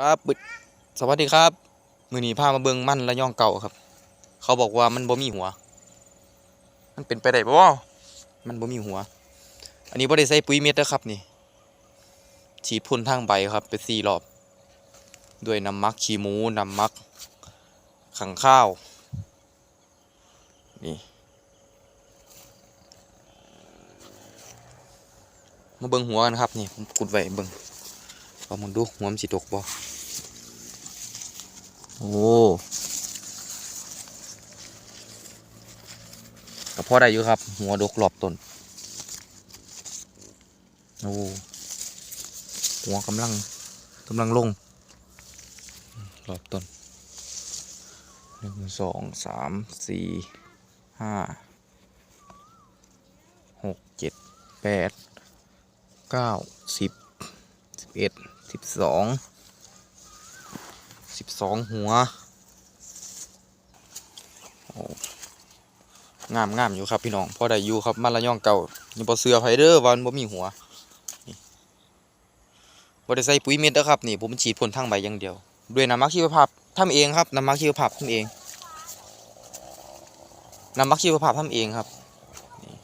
ครับบึดสวัสดีครับ มือหนี้พามาเบิงมั่นระย่องเก่าครับ เขาบอกว่ามันบ่มีหัว มันเป็นไปได้บ่มันบ่มีหัว อันนี้บ่ได้ใส่ปุ๋ยเม็ดนะครับนี่ ฉีดพ่นทางใบครับไปสี่รอบ ด้วยน้ำมักขี้หมูน้ำมักขังข้าว นี่ มาเบิงหัวกันครับนี่ผมกุดไว้เบิ่ง เอามึงดูหัวมันสิตกบ่โอ้ก็พอได้อยู่ครับ หัวดกรอบต้นโอ้หัวกำลังกำลังลงรอบต้นหนึ่งสองสามสี่ห้าหกเจ็ดแปดเก้าสิบสิบเอ็ด สิบสองสิบสองหัวโอ้งามงามอยู่ครับพี่น้องพอได้อยู่ครับมันละย่องเก่ายังบ่เสือไผเด้อว่ามันบ่มีหัวบ่ได้ใส่ปุ๋ยเม็ดเด้อครับนี่ผมฉีดพ่นทางใบอย่างเดียว ด้วยน้ำมักชีวภาพทำเองครับน้ำมักชีวภาพทำเองน้ำมักชีวภาพทำเองครับนี่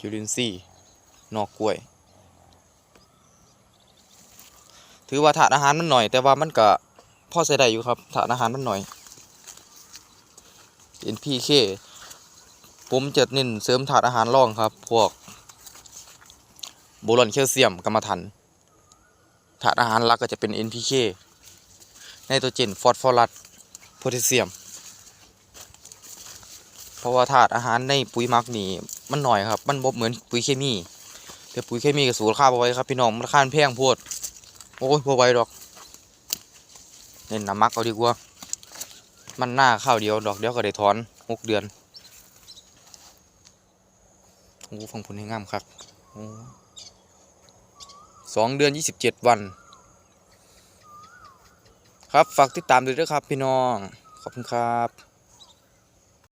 จุลินทรีย์นอกกล้วย ถือว่าถาดอาหารมันหน่อย แต่ว่ามันก็พ่อใช้ได้อยู่ครับถาดอาหารมันหน่อย NPK ผมจะเน้นเสริมถาดอาหารรองครับ พวกโบรอนแคลเซียมกรรมฐานถาดอาหารหลักก็จะเป็น NPK ไนโตรเจนฟอสฟอรัสโพแทสเซียม เพราะว่าถาดอาหารในปุ๋ยมักนี่มันหน่อยครับ มันบ่เหมือนปุ๋ยเคมีแต่ปุ๋ยเคมีก็สูงค่าเอาไว้ครับพี่น้องมันค่ามันแพงโพด โอ้ยบ่ไหวดอกเน้นน้ำมักเอาดีกว่า มันหน้าข้าวเดียวดอกเดียวก็ได้ถอนหกเดือนโอ้ฟังผลให้งามครับสองเดือนยี่สิบเจ็ดวัน ครับฝากติดตามด้วยนะครับพี่น้อง ขอบคุณครับ